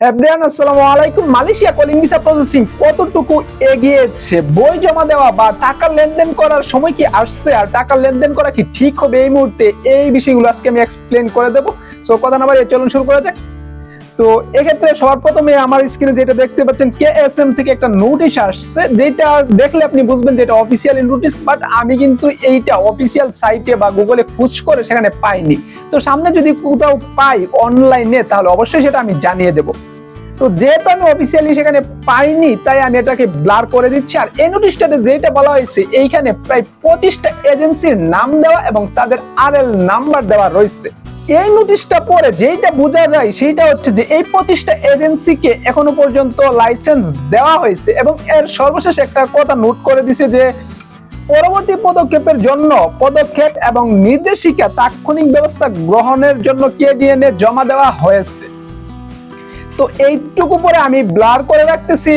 Everyone, আসসালামু আলাইকুম। Malaysia calling visa processing কতটুকু এগিয়েছে? বই জমা দেওয়া বা টাকা লেনদেন করার সময় কি আসছে আর টাকা লেনদেন করা কি ঠিক হবে এই মুহূর্তে? এই বিষয়গুলো আজকে আমি এক্সপ্লেন করে দেবো। সো কথা না বাড়িয়ে চলুন শুরু করা যাক। তো এক্ষেত্রে সবার প্রথমে আমার স্ক্রিনে যেটা দেখতে পাচ্ছেন কে এস এম থেকে একটা নোটিশ আসছে, যেটা দেখলে আপনি বুঝবেন যে এটা অফিসিয়ালি নোটিশ বাট আমি কিন্তু এইটা অফিসিয়াল সাইটে বা গুগলে খুঁজ করে সেখানে পাইনি। তো সামনে যদি কোথাও পাই অনলাইনে তাহলে অবশ্যই সেটা আমি জানিয়ে দেবো। তো যেহেতু আমি অফিসিয়ালি সেখানে পাইনি, তাই আমি এটাকে ব্লার করে দিচ্ছি, আর এই নোটিশটাতে যেটা বলা হয়েছে, এইখানে প্রায় পঁচিশটা এজেন্সির নাম দেওয়া এবং তাদের আর নাম্বার দেওয়া রয়েছে। এই নোটিশটা পরে যেটা বোঝা যায় সেটা হচ্ছে যে এই পঁচিশটা এজেন্সিকে এখনও পর্যন্ত লাইসেন্স দেওয়া হয়েছে এবং এর সর্বশেষ একটা কথা নোট করে দিছে যে পরবর্তী পদক্ষেপের জন্য পদক্ষেপ এবং নির্দেশিকা তাৎক্ষণিক ব্যবস্থা গ্রহণের জন্য কেডিএনএ জমা দেওয়া হয়েছে। তো এইটুকু পরে আমি ব্লার করে রাখতেছি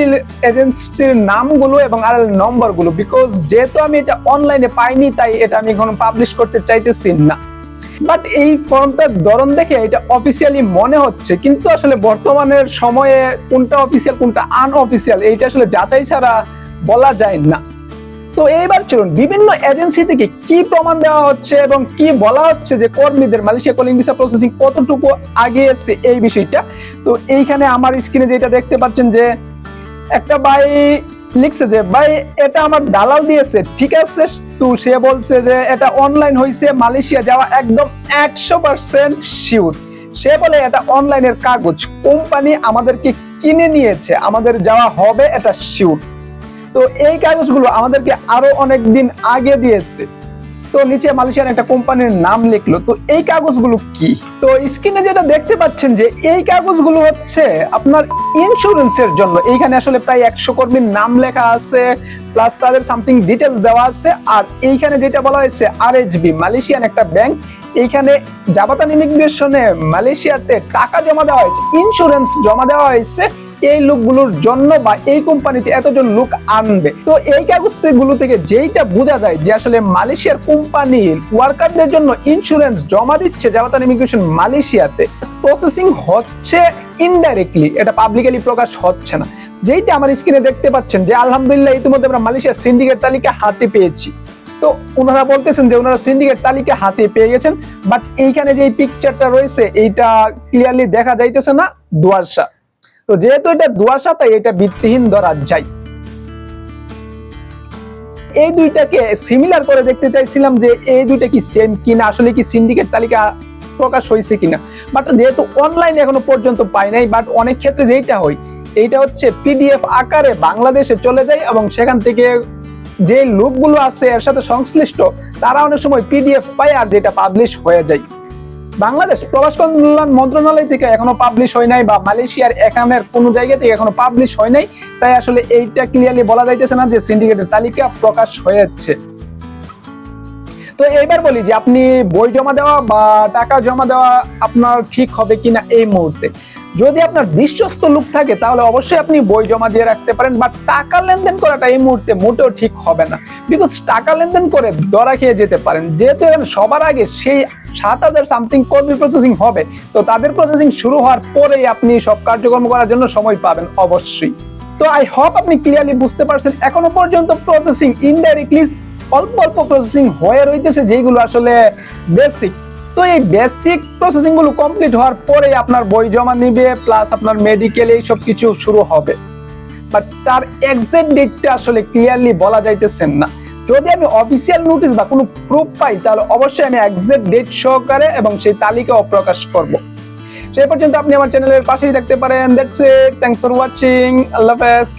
এজেন্সির নামগুলো এবং আর নম্বরগুলো বিকজ যেহেতু আমি এটা অনলাইনে পাইনি, তাই এটা আমি এখন পাবলিশ করতে চাইতেছি না। বাট এই ফর্মটার ধরন দেখে এটা অফিসিয়ালি মনে হচ্ছে, কিন্তু আসলে বর্তমানের সময়ে কোনটা অফিসিয়াল কোনটা আনঅফিসিয়াল এইটা আসলে যাচাই ছাড়া বলা যায় না। তো এইবার চলুন, বিভিন্ন এজেন্সি থেকে কি প্রমাণ দেওয়া হচ্ছে এবং কি বলা হচ্ছে যে কর্মীদের মালয়েশিয়া কলিং ভিসা প্রসেসিং কতটুকু আগিয়েছে এই বিষয়টা। তো এইখানে আমার স্ক্রিনে যেটা দেখতে পাচ্ছেন যে একটা ভাই লিখছে যে, ভাই, এটা আমার দালাল দিয়েছে, ঠিক আছে? তো সে বলছে যে, এটা অনলাইন হয়েছে মালয়েশিয়া যাওয়া একদম একশো পার্সেন্ট শিওর সে বলে, এটা অনলাইনের কাগজ, কোম্পানি আমাদেরকে কিনে নিয়েছে, আমাদের যাওয়া হবে, এটা শিওর তো এই কাগজগুলো আমাদেরকে আরও অনেক দিন আগে দিয়েছে। তো নিচে মালয়েশিয়ার একটা কোম্পানির নাম লিখলো। তো এই কাগজগুলো কি? তো স্ক্রিনে যেটা দেখতে পাচ্ছেন যে এই কাগজগুলো হচ্ছে আপনার ইন্স্যুরেন্সের জন্য। এইখানে আসলে প্রায় একশো কর্মীর নাম লেখা আছে প্লাস তাদের সামথিং ডিটেলস দেওয়া আছে। আর এইখানে যেটা বলা হয়েছে আর মালয়েশিয়ান একটা ব্যাংক এইখানে জাবাতান ইমিগ্রেশনে মালয়েশিয়াতে টাকা জমা দেওয়া হয়েছে ইন্স্যুরেন্স জমা দেওয়া হয়েছে। এই লোকগুলোর জন্য বা এই কোম্পানিতে এতজন লোক আনবে। তো এই কাগজগুলো থেকে যেইটা বোঝা যায় যে আসলে মালয়েশিয়ার কোম্পানির ওয়ার্কারদের জন্য ইন্স্যুরেন্স জমা দিচ্ছে জাবাতান ইমিগ্রেশন মালয়েশিয়াতে প্রসেসিং হচ্ছে ইনডাইরেক্টলি এটা পাবলিকালি প্রকাশ হচ্ছে না। যেইটা আমার স্ক্রিনে দেখতে পাচ্ছেন যে আলহামদুলিল্লাহ ইতিমধ্যে আমরা মালয়েশিয়ার সিন্ডিকেট তালিকা হাতে পেয়েছি। তো ওনারা বলতেছেন যে ওনারা সিন্ডিকেট তালিকা হাতে পেয়ে গেছেন বাট এইখানে যে পিকচারটা রয়েছে, এইটা ক্লিয়ারলি দেখা যাইতেছে না দুয়ারসা তো যেহেতু এটা দুয়াশা, তাই এটা ভিত্তিহীন ধরা যায় এই দুইটাকে সিমিলার করে দেখতে চাইছিলাম যে এই দুইটা কি সেম কিনা, আসলে কি সিন্ডিকেট তালিকা প্রকাশ হয়েছে কিনা। বাট যেহেতু অনলাইন এখনও পর্যন্ত পাই নাই বাট অনেক ক্ষেত্রে যেটা হয়, এইটা হচ্ছে পিডিএফ আকারে বাংলাদেশে চলে যায় এবং সেখান থেকে যে লোকগুলো আছে, এর সাথে সংশ্লিষ্ট, তারা অনেক সময় পিডিএফ পায় আর যেটা পাবলিশ হয়ে যায়। বাংলাদেশ প্রবাস কল্যাণ মন্ত্রণালয় থেকে এখনও পাবলিশ হয় নাই বা মালয়েশিয়ার একামের কোনো জায়গা থেকে এখনও পাবলিশ হয় নাই, তাই আসলে এইটা ক্লিয়ারলি বলা যাইতেছে না যে সিন্ডিকেটের তালিকা প্রকাশ হয়েছে। তো এইবার বলি যে আপনি বই জমা দেওয়া বা টাকা জমা দেওয়া আপনার ঠিক হবে কিনা এই মুহূর্তে। যদি আপনার বিশ্বস্ত লোক থাকে, তাহলে অবশ্যই আপনি বই জমা দিয়ে রাখতে পারেন, বা টাকা লেনদেন করাটা এই মুহূর্তে মোটেও ঠিক হবে না। বিকজ টাকা লেনদেন করে দরা খেয়ে যেতে পারেন। যেহেতু এখানে সবার আগে সেই সাত হাজার সামথিং কর্মী প্রসেসিং হবে, তো তাদের প্রসেসিং শুরু হওয়ার পরেই আপনি সব কার্যক্রম করার জন্য সময় পাবেন অবশ্যই। তো আই হোপ আপনি ক্লিয়ারলি বুঝতে পারছেন। এখনও পর্যন্ত প্রসেসিং ইনডাইরেক্টলি অল্প অল্প প্রসেসিং হয়ে রইতেছে যেগুলো আসলে বেসিক তো এই বেসিক প্রসেসিংগুলো কমপ্লিট হওয়ার পরে আপনার বই জমা নিবে প্লাস আপনার মেডিকেল এই সব কিছু শুরু হবে। বাট তার এক্সাক্ট ডেটটা আসলে ক্লিয়ারলি বলা যাইতেছেন না। যদি আমি অফিসিয়াল নোটিশ বা কোনো প্রুফ পাই, তাহলে অবশ্যই আমি এক্সাক্ট ডেট সহকারে এবং সেই তালিকাও প্রকাশ করব। সেই পর্যন্ত আপনি আমার চ্যানেলের পাশেই থাকতে পারেন। That's it thanks for watching আল্লাহ হাফেজ।